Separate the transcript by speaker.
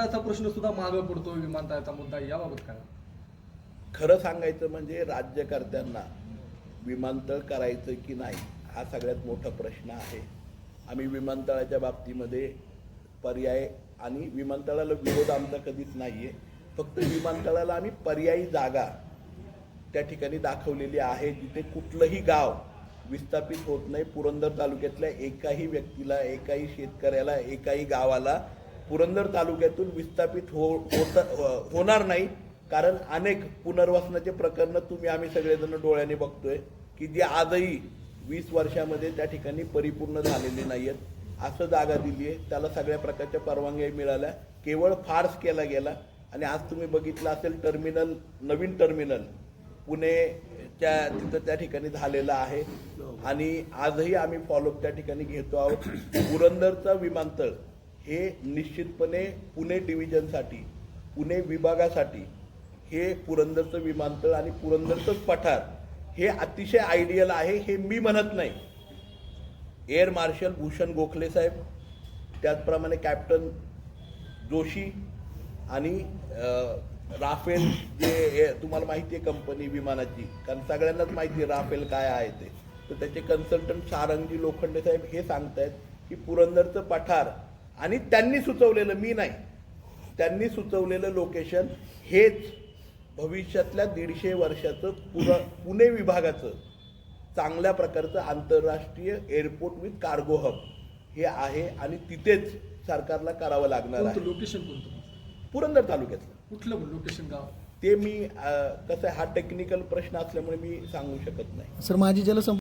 Speaker 1: विमानतळाचा प्रश्न सुद्धा मागे पडतो विमानतळाचा मुद्दा याबाबत काय?
Speaker 2: खरं सांगायचं म्हणजे राज्यकर्त्यांना विमानतळ करायचं की नाही हा सगळ्यात मोठा प्रश्न आहे. आम्ही विमानतळाच्या बाबतीमध्ये पर्याय आणि विमानतळाला विरोध आमचा कधीच नाही आहे फक्त विमानतळाला आम्ही पर्यायी जागा त्या ठिकाणी दाखवलेली आहे जिथे कुठलंही गाव विस्थापित होत नाही. पुरंदर तालुक्यातल्या एकाही व्यक्तीला एकाही शेतकऱ्याला एकाही गावाला पुरंदर तालुक्यातून विस्थापित हो होता होणार नाही. कारण अनेक पुनर्वसनाचे प्रकरणं तुम्ही आम्ही सगळेजण डोळ्याने बघतोय की जे आजही वीस वर्षामध्ये त्या ठिकाणी परिपूर्ण झालेले नाही आहेत असं जागा दिली आहे. त्याला सगळ्या प्रकारच्या परवानग्या मिळाल्या. केवळ फार्स केला गेला. आणि आज तुम्ही बघितलं असेल टर्मिनल नवीन टर्मिनल पुणेच्या तिथं त्या ठिकाणी झालेलं आहे. आणि आजही आम्ही फॉलोअप त्या ठिकाणी घेतो आहोत. पुरंदरचं विमानतळ हे निश्चितपणे पुणे डिव्हिजनसाठी पुणे विभागासाठी हे पुरंदरचं विमानतळ आणि पुरंदरचंच पठार हे अतिशय आयडियल आहे हे मी म्हणत नाही. एअर मार्शल भूषण गोखले साहेब त्याचप्रमाणे कॅप्टन जोशी आणि राफेल जे हे तुम्हाला माहिती आहे कंपनी विमानाची कारण सगळ्यांनाच माहिती आहे राफेल काय आहे ते. तर त्याचे कन्सल्टंट सारंगी लोखंडे साहेब हे सांगतायत की पुरंदरचं पठार आणि त्यांनी सुचवलेलं मी नाही. त्यांनी सुचवलेलं लोकेशन हेच भविष्यातल्या दीडशे वर्षाचं पुर पुणे विभागाचं चांगल्या प्रकारचं आंतरराष्ट्रीय एअरपोर्ट विथ कार्गो हब हे आहे आणि तिथेच सरकारला करावं लागणार आहे.
Speaker 1: लोकेशन कोणतं
Speaker 2: पुरंदर तालुक्यातलं.
Speaker 1: कुठलं लोकेशन गाव?
Speaker 2: ते मी कसं आहे, हा टेक्निकल प्रश्न असल्यामुळे मी सांगू शकत नाही.
Speaker 3: सर माझी जलसंप